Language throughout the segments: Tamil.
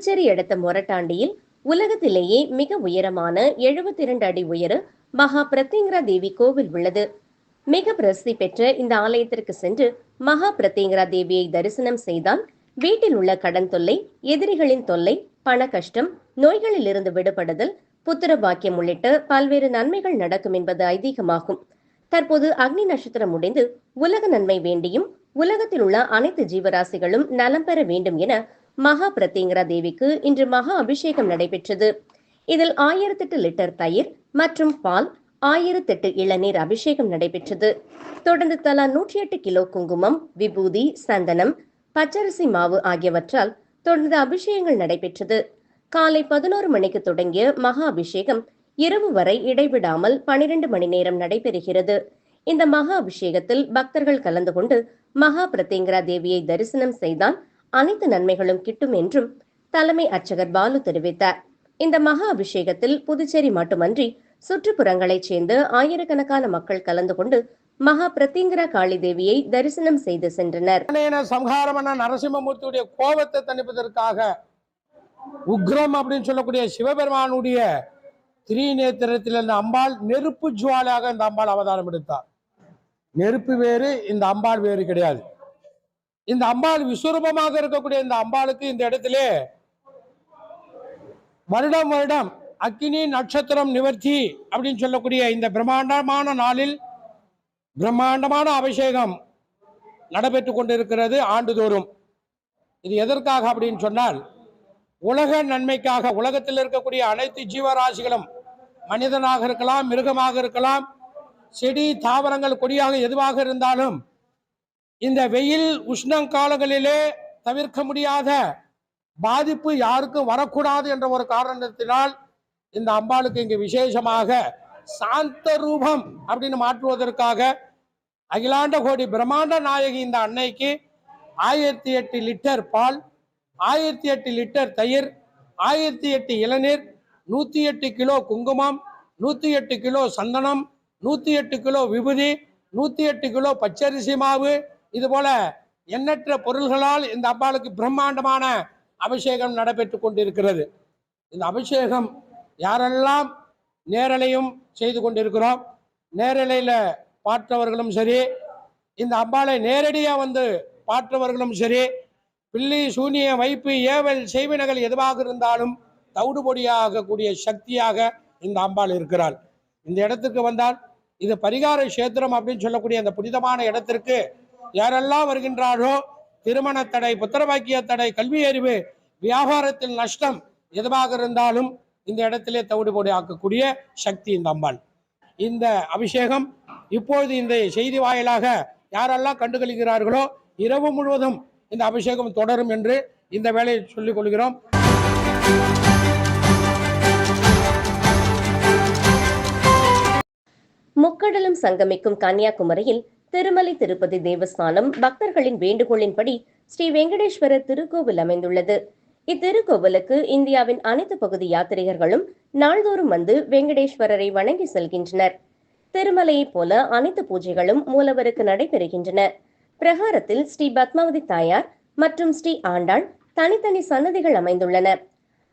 புதுச்சேரி அடுத்த மொரட்டாண்டியில் உலகத்திலேயே மிக உயரமான 72 அடி உயர மகா பிரத்யங்கரா தேவி கோவில் உள்ளது. மிக பிரசித்தி பெற்ற இந்த ஆலயத்திற்கு சென்று மகா பிரத்யங்கரா தேவியை தரிசனம் செய்தால் வீட்டில் உள்ள கடன் தொல்லை எதிரிகளின் தொல்லை பண கஷ்டம் நோய்களில் இருந்து விடுபடுதல் புத்திர பாக்கியம் உள்ளிட்ட பல்வேறு நன்மைகள் நடக்கும் என்பது ஐதீகமாகும். தற்போது அக்னி நட்சத்திரம் முடிந்து உலக நன்மை வேண்டியும் உலகத்தில் உள்ள அனைத்து ஜீவராசிகளும் நலம் பெற வேண்டும் என மகா பிரத்திங்கரா தேவிக்கு இன்று மகா அபிஷேகம் நடைபெற்றது. இதில் ஆயிரத்தெட்டு லிட்டர் தயிர் மற்றும் பால் ஆயிரத்தெட்டு இளநீர் அபிஷேகம் நடைபெற்றது. தொடர்ந்து தலா நூற்றி எட்டு கிலோ குங்குமம் விபூதி சந்தனம் பச்சரிசி மாவு ஆகியவற்றால் தொடர்ந்து அபிஷேகங்கள் நடைபெற்றது. காலை பதினோரு மணிக்கு தொடங்கிய மகா அபிஷேகம் இரவு வரை இடைவிடாமல் பனிரெண்டு மணி நேரம் நடைபெறுகிறது. இந்த மகா அபிஷேகத்தில் பக்தர்கள் கலந்து கொண்டு மகா பிரத்யங்கரா தேவியை தரிசனம் செய்தால் அனைத்து நன்மைகளும் கிட்டும் என்றும் தலைமை அர்ச்சகர் பாலு தெரிவித்தார். இந்த மகா அபிஷேகத்தில் புதுச்சேரி மட்டுமன்றி சுற்றுப்புறங்களைச் சேர்ந்த ஆயிரக்கணக்கான மக்கள் கலந்து கொண்டு மகா பிரத்யங்கரா காளி தேவியை தரிசனம் செய்து சென்றனர். அனேன நரசிம்மமூர்த்தியுடைய கோபத்தை தணிப்பதற்காக உக்ரம் அப்படின்னு சொல்லக்கூடிய சிவபெருமானுடைய திரிநேத்திரத்தில் இருந்த அம்பாள் நெருப்பு ஜுவாலாக இந்த அம்பாள் அவதாரம் எடுத்தார். நெருப்பு வேறு இந்த அம்பாள் வேறு கிடையாது. இந்த அம்பாள் விஸ்வரூபமாக இருக்கக்கூடிய இந்த அம்பாளுக்கு இந்த இடத்திலே வருடம் வருடம் அக்கினி நட்சத்திரம் நிவர்த்தி அப்படின்னு சொல்லக்கூடிய இந்த பிரம்மாண்டமான நாளில் பிரம்மாண்டமான அபிஷேகம் நடைபெற்று கொண்டிருக்கிறது ஆண்டுதோறும். இது எதற்காக அப்படின்னு சொன்னால் உலக நன்மைக்காக உலகத்தில் இருக்கக்கூடிய அனைத்து ஜீவராசிகளும் மனிதனாக இருக்கலாம் மிருகமாக இருக்கலாம் செடி தாவரங்கள் கொடியாக எதுவாக இருந்தாலும் இந்த வெயில் உஷ்ணங்காலங்களிலே தவிர்க்க முடியாத பாதிப்பு யாருக்கும் வரக்கூடாது என்ற ஒரு காரணத்தினால் இந்த அம்பாளுக்கு இங்கு விசேஷமாக சாந்த ரூபம் அப்படின்னு மாற்றுவதற்காக அகிலாண்ட கோடி பிரம்மாண்ட நாயகி இந்த அன்னைக்கு ஆயிரத்தி எட்டு லிட்டர் பால் ஆயிரத்தி எட்டு லிட்டர் தயிர் ஆயிரத்தி எட்டு இளநீர் நூற்றி எட்டு கிலோ குங்குமம் நூற்றி எட்டு கிலோ சந்தனம் நூற்றி எட்டு கிலோ விபூதி நூற்றி எட்டு கிலோ பச்சரிசி மாவு இது போல எண்ணற்ற பொருள்களால் இந்த அம்பாளுக்கு பிரம்மாண்டமான அபிஷேகம் நடைபெற்று கொண்டிருக்கிறது. இந்த அபிஷேகம் யாரெல்லாம் நேரலையும் செய்து கொண்டிருக்கிறோம் நேரலையில் பார்த்தவர்களும் சரி இந்த அம்பாளை நேரடியாக வந்து பார்த்தவர்களும் சரி பில்லி சூனிய வைப்பு ஏவல் செய்வினைகள் எதுவாக இருந்தாலும் தவிடுபொடியாகக்கூடிய சக்தியாக இந்த அம்பாள் இருக்கிறாள். இந்த இடத்துக்கு வந்தால் இது பரிகார கஷேத்திரம் அப்படின்னு சொல்லக்கூடிய அந்த புனிதமான இடத்திற்கு யாரெல்லாம் வருகின்றாரோ திருமண தடை புத்திரபாக்கிய தடை கல்வி அறிவு வியாபாரத்தில் நஷ்டம் எதுவாக இருந்தாலும் இந்த இடத்திலே தவிடுபொடி ஆக்கக்கூடிய சக்தி இந்த அம்பாள். இந்த அபிஷேகம் இப்பொழுது இந்த செய்தி வாயிலாக யாரெல்லாம் கண்டுகளிக்கிறார்களோ இரவு முழுவதும் இந்த அபிஷேகம் தொடரும் என்று இந்த வேலையை சொல்லிக் கொள்கிறோம். முக்கடலும் சங்கமிக்கும் கன்னியாகுமரியில் திருமலை திருப்பதி தேவஸ்தானம் பக்தர்களின் வேண்டுகோளின்படி ஸ்ரீ வெங்கடேஸ்வரர் திருக்கோவில் அமைந்துள்ளது. இத்திருக்கோவிலுக்கு இந்தியாவின் அனைத்து பகுதி யாத்திரிகர்களும் நாள்தோறும் வந்து வெங்கடேஸ்வரரை வணங்கி செல்கின்றனர். திருமலையைப் போல அனைத்து பூஜைகளும் மூலவருக்கு நடைபெறுகின்றன. பிரகாரத்தில் ஸ்ரீ பத்மாவதி தாயார் மற்றும் ஸ்ரீ ஆண்டாள் தனித்தனி சன்னதிகள் அமைந்துள்ளன.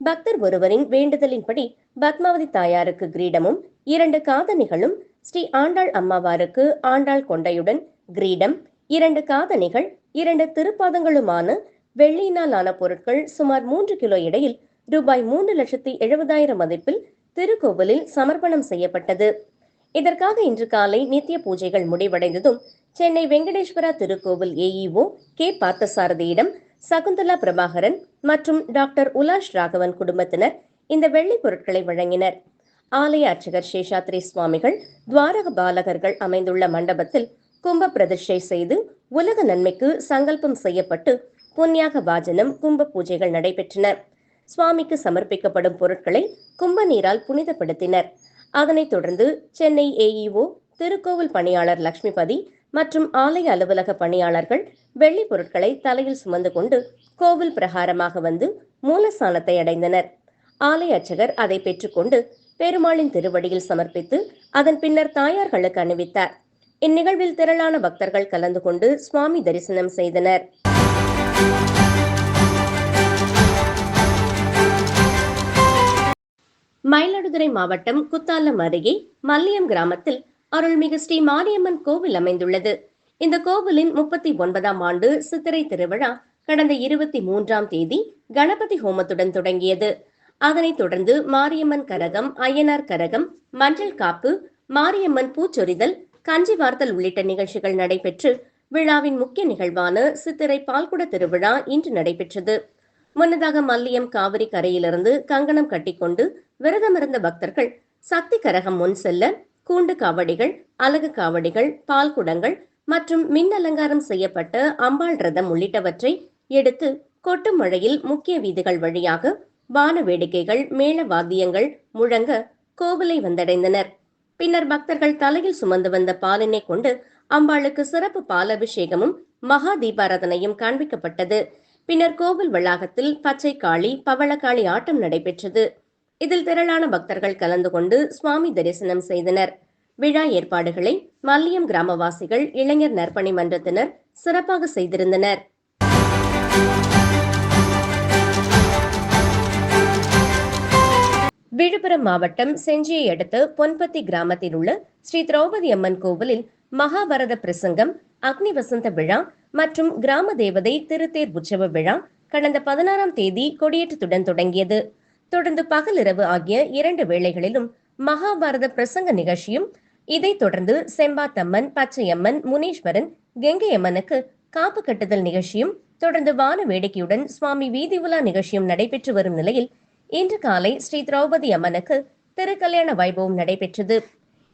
பக்தர் ஒருவரின் வேண்டுதலின்படி பத்மாவதி தாயாருக்கு கிரீடமும் இரண்டு காதணிகளும் ஸ்ரீ ஆண்டாள் அம்மாவாருக்கு ஆண்டாள் கொண்டையுடன் கிரீடம் இரண்டு காதணிகள் இரண்டு திருப்பாதங்களுமான வெள்ளியினால் ஆன பொருட்கள் சுமார் மூன்று கிலோ எடையில் ரூபாய் மூன்று லட்சத்தி எழுபதாயிரம் மதிப்பில் திருக்கோவிலில் சமர்ப்பணம் செய்யப்பட்டது. இதற்காக இன்று காலை நித்திய பூஜைகள் முடிவடைந்ததும் சென்னை வெங்கடேஸ்வரா திருக்கோவில் ஏஇஓ கே பார்த்தசாரதியிடம் சகுந்தலா பிரபாகரன் மற்றும் டாக்டர் உலாஷ் ராகவன் குடும்பத்தினர் இந்த வெள்ளி பொருட்களை வழங்கினர். ஆலய அர்ச்சகர் சேஷாத்ரி சுவாமிகள் துவாரக பாலகர்கள் அமைந்துள்ள மண்டபத்தில் கும்ப பிரதிஷ்டை செய்து உலக நன்மைக்கு சங்கல்பம் செய்யப்பட்டு புண்ணியாக வாஜனம் கும்ப பூஜைகள் நடைபெற்றன. சுவாமிக்கு சமர்ப்பிக்கப்படும் பொருட்களை கும்ப நீரால் புனிதப்படுத்தினர். அதனைத் தொடர்ந்து சென்னை ஏஇஓ திருக்கோவில் பணியாளர் லட்சுமிபதி மற்றும் ஆலய அலுவலக பணியாளர்கள் வெள்ளி பொருட்களை தலையில் சுமந்து கொண்டு கோவில் பிரகாரமாக வந்து மூலஸ்தானத்தை அடைந்தனர். ஆலய அர்ச்சகர் அதை பெற்றுக்கொண்டு பெருமாளின் திருவடியில் சமர்ப்பித்து அதன் பின்னர் தாயார்களுக்கு அணிவித்தார். இந்நிகழ்வில் திரளான பக்தர்கள் கலந்து கொண்டு சுவாமி தரிசனம் செய்தனர். மயிலாடுதுறை மாவட்டம் குத்தாலம் அருகே மல்லியம் கிராமத்தில் அருள்மிகு ஸ்ரீ மாரியம்மன் கோவில் அமைந்துள்ளது. இந்த கோவிலின் முப்பத்தி ஒன்பதாம் ஆண்டு சித்திரை திருவிழா கடந்த இருபத்தி மூன்றாம் தேதி கணபதி ஹோமத்துடன் தொடங்கியது. அதனைத் தொடர்ந்து மாரியம்மன் கரகம் ஐயனார் கரகம் மஞ்சள் காப்பு மாரியம்மன் பூச்சொரிதல் கஞ்சி வார்த்தல் உள்ளிட்ட நிகழ்ச்சிகள் நடைபெற்று விழாவின் முக்கிய நிகழ்வான சித்திரை பால்குட திருவிழா இன்று நடைபெற்றது. முன்னதாக மல்லியம் காவிரி கரையிலிருந்து கங்கணம் கட்டிக்கொண்டு விரதமிருந்த பக்தர்கள் சக்தி கரகம் முன் செல்ல கூண்டு காவடிகள் அலகு காவடிகள் பால் குடங்கள் மற்றும் மின் அலங்காரம் செய்யப்பட்ட அம்பாள் ரதம் உள்ளிட்டவற்றை எடுத்து கொட்டும் மழையில் முக்கிய வீதிகள் வழியாக வான வேடிக்கைகள் மேள வாத்தியங்கள் முழங்க கோவிலை வந்தடைந்தனர். பின்னர் பக்தர்கள் தலையில் சுமந்து வந்த பாலினை கொண்டு அம்பாளுக்கு சிறப்பு பாலபிஷேகமும் மகா தீபாராதனையும் காண்பிக்கப்பட்டது. பின்னர் கோவில் வளாகத்தில் பச்சை காளி பவளக்காளி ஆட்டம் நடைபெற்றது. இதில் திரளான பக்தர்கள் கலந்து கொண்டு சுவாமி தரிசனம் செய்தனர். விழா ஏற்பாடுகளை மல்லியம் கிராமவாசிகள் இளைஞர் நற்பணி மன்றத்தினர் சிறப்பாக செய்திருந்தனர். விழுப்புரம் மாவட்டம் செஞ்சியை அடுத்த பொன்பத்தி கிராமத்தில் உள்ள ஸ்ரீ திரௌபதி அம்மன் கோவிலில் மகாபாரத பிரசங்கம் அக்னி வசந்த விழா மற்றும் கிராம தேவதை திருத்தேர் உற்சவ விழா கடந்த பதினாறாம் தேதி கொடியேற்றத்துடன் தொடங்கியது. தொடர்ந்து பகலிரவு ஆகிய இரண்டு வேளைகளிலும் மகாபாரத பிரசங்க நிகழ்ச்சியும் இதைத் தொடர்ந்து செம்பாத்தம்மன் பச்சையம்மன் முனீஸ்வரன் கெங்கையம்மனுக்கு காப்பு கட்டுதல் நிகழ்ச்சியும் தொடர்ந்து வான வேடிக்கையுடன் சுவாமி வீதி உலா நிகழ்ச்சியும் நடைபெற்று வரும் நிலையில் இன்று காலை ஸ்ரீ திரௌபதி அம்மனுக்கு திருக்கல்யாண வைபவம் நடைபெற்றது.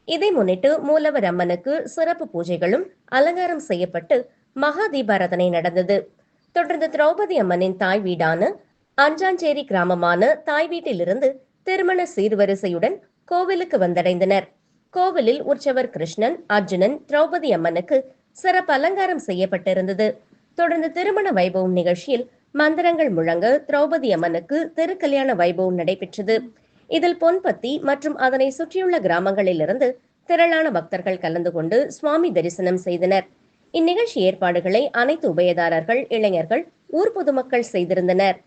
இதை முன்னிட்டு மூலவர் அம்மனுக்கு சிறப்பு பூஜைகளும் அலங்காரம் செய்யப்பட்டு மகா தீபாரதனை நடந்தது. தொடர்ந்து திரௌபதி அம்மனின் தாய் வீடான அஞ்சாஞ்சேரி கிராமமான தாய் வீட்டிலிருந்து திருமண சீர்வரிசையுடன் கோவிலுக்கு வந்தடைந்தனர். கோவிலில் உற்சவர் கிருஷ்ணன் அர்ஜுனன் திரௌபதி அம்மனுக்கு சிறப்பு அலங்காரம் செய்யப்பட்டிருந்தது. தொடர்ந்து திருமண வைபவம் நிகழ்ச்சியில் மந்திரங்கள் முழங்க திரௌபதி அம்மனுக்கு திருக்கல்யாண வைபவம் நடைபெற்றது. இதில் பொன்பத்தி மற்றும் அதனை சுற்றியுள்ள கிராமங்களிலிருந்து திரளான பக்தர்கள் கலந்து கொண்டு சுவாமி தரிசனம் செய்தனர். இந்நிகழ்ச்சி ஏற்பாடுகளை அனைத்து உபயதாரர்கள் இளைஞர்கள் ஊர் பொதுமக்கள் செய்திருந்தனர்.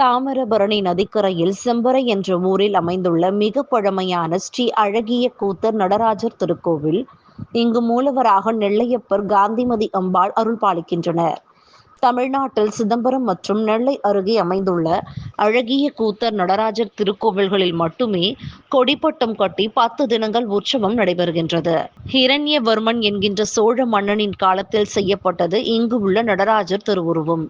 தாமிரபரணி நதிக்கரையில் செம்பறை என்ற ஊரில் அமைந்துள்ள மிக பழமையான ஸ்ரீ அழகிய கூத்தர் நடராஜர் திருக்கோவில் இங்கு மூலவராக நெல்லையப்பர் காந்திமதி அம்பாள் அருள் பாலிக்கின்றனர் தமிழ்நாட்டில் சிதம்பரம் மற்றும் நெல்லை அருகே அமைந்துள்ள அழகிய கூத்தர் நடராஜர் திருக்கோவில்களில் மட்டுமே கொடிப்பட்டம் கட்டி பத்து தினங்கள் உற்சவம் நடைபெறுகின்றது. ஹிரண்யவர்மன் என்கின்ற சோழ மன்னனின் காலத்தில் செய்யப்பட்டது இங்கு உள்ள நடராஜர் திருவுருவம்.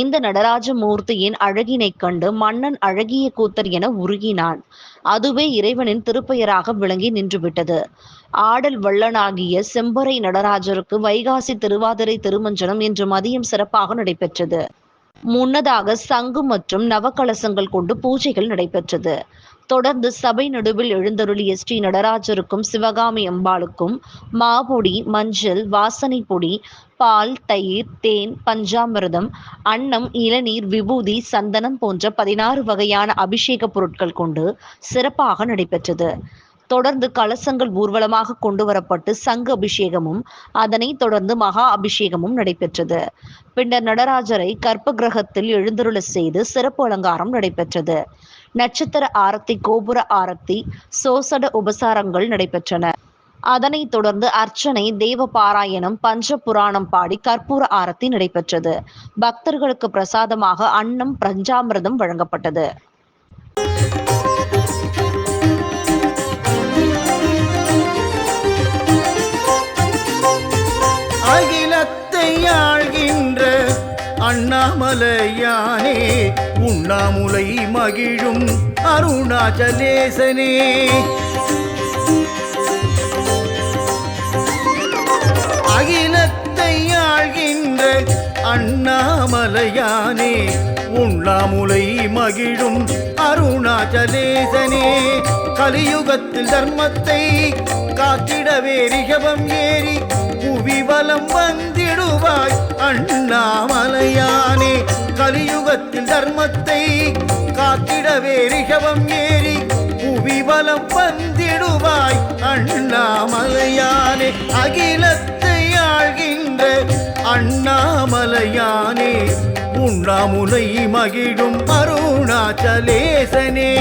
இந்த நடராஜ மூர்த்தியின் அழகினைக் கண்டு மன்னன் அழகிய கூத்தர் என உருகினான். அதுவே இறைவனின் திருப்பெயராக விளங்கி நின்றுவிட்டது. ஆடல் வள்ளனாகிய செம்பறை நடராஜருக்கு வைகாசி திருவாதிரை திருமஞ்சனம் இன்று மதியம் சிறப்பாக நடைபெற்றது. முன்னதாக சங்கு மற்றும் நவகலசங்கள் கொண்டு பூஜைகள் நடைபெற்றது. தொடர்ந்து சபை நடுவில் எழுந்தருளிய ஸ்ரீ நடராஜருக்கும் சிவகாமி அம்பாளுக்கும் மாபொடி மஞ்சள் வாசனை பொடி பால் தயிர் தேன் பஞ்சாமிரதம் அன்னம் இளநீர் விபூதி சந்தனம் போன்ற பதினாறு வகையான அபிஷேக பொருட்கள் கொண்டு சிறப்பாக நடைபெற்றது. தொடர்ந்து கலசங்கள் ஊர்வலமாக கொண்டு வரப்பட்டு சங்கு அபிஷேகமும் அதனைத் தொடர்ந்து மகா அபிஷேகமும் நடைபெற்றது. பின்னர் நடராஜரை கற்ப கிரகத்தில் எழுந்தருள செய்து சிறப்பு அலங்காரம் நடைபெற்றது. நட்சத்திர ஆரத்தி கோபுர ஆரத்தி சோசட உபசாரங்கள் நடைபெற்றன. அதனைத் தொடர்ந்து அர்ச்சனை தேவ பாராயணம் பஞ்ச புராணம் பாடி கற்பூர ஆரத்தி நடைபெற்றது. பக்தர்களுக்கு பிரசாதமாக அன்னம் பிரஞ்சாமிரதம் வழங்கப்பட்டது. அகிலத்தை ஆழ்கி அண்ணாமலையானே உண்ணாமுலை மகிழும் அருணாச்சலேசனே. அகிலத்தை ஆழ்கின்ற அண்ணாமலையானே உண்ணாமுலை மகிழும் அருணாச்சலேசனே. கலியுகத்தில் தர்மத்தை காத்திடவே ரிகபம் ஏறி புவிவலம் வந்திடுவாய் அண்ணாமலையானே. கலியுகத்தில் தர்மத்தை காத்திடவே ரிஷவம் ஏறி புவிவலம் வந்திடுவாய் அண்ணாமலையானே. அகிலத்தை ஆழ்கின்ற அண்ணாமலையானே. உண்ணாமுலை மகிழும் அருணாச்சலேசனே.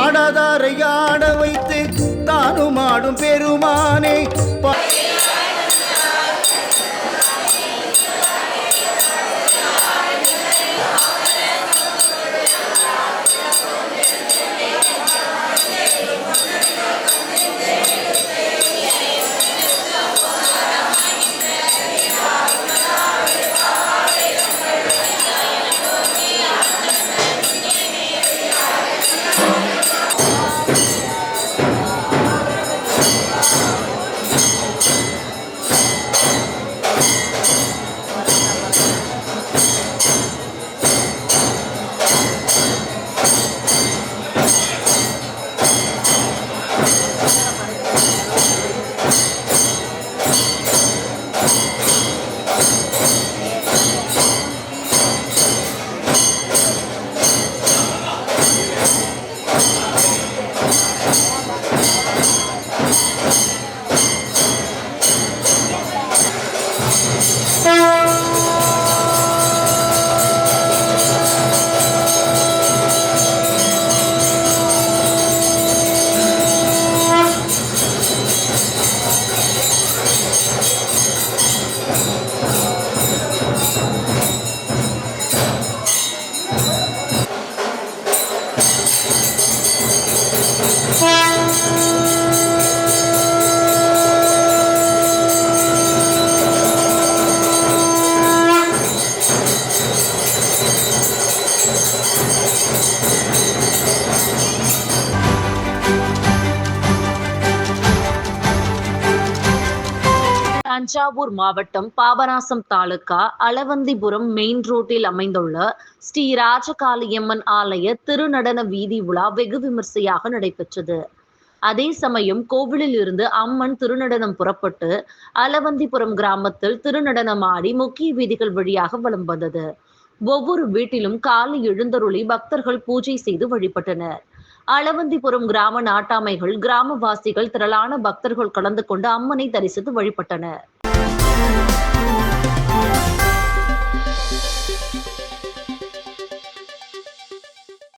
ஆடாதாரை ஆட வைத்து தானும் ஆடும் பெருமானே. தஞ்சாவூர் மாவட்டம் பாபநாசம் தாலுகா அளவந்திபுரம் மெயின் ரோட்டில் அமைந்துள்ள ஸ்ரீ ராஜகாளியம்மன் ஆலய திருநடன வீதி உலா வெகு விமர்சையாக நடைபெற்றது. அதே சமயம் கோவிலில் இருந்து அம்மன் திருநடனம் புறப்பட்டு அளவந்திபுரம் கிராமத்தில் திருநடனம் ஆடி முக்கிய வீதிகள் வழியாக வலம் வந்தது. ஒவ்வொரு வீட்டிலும் காலை எழுந்தருளி பக்தர்கள் பூஜை செய்து வழிபட்டனர். அளவந்திபுரம் கிராம நாட்டாமைகள் கிராமவாசிகள் திரளான பக்தர்கள் கலந்து கொண்டு அம்மனை தரிசித்து வழிபட்டனர்.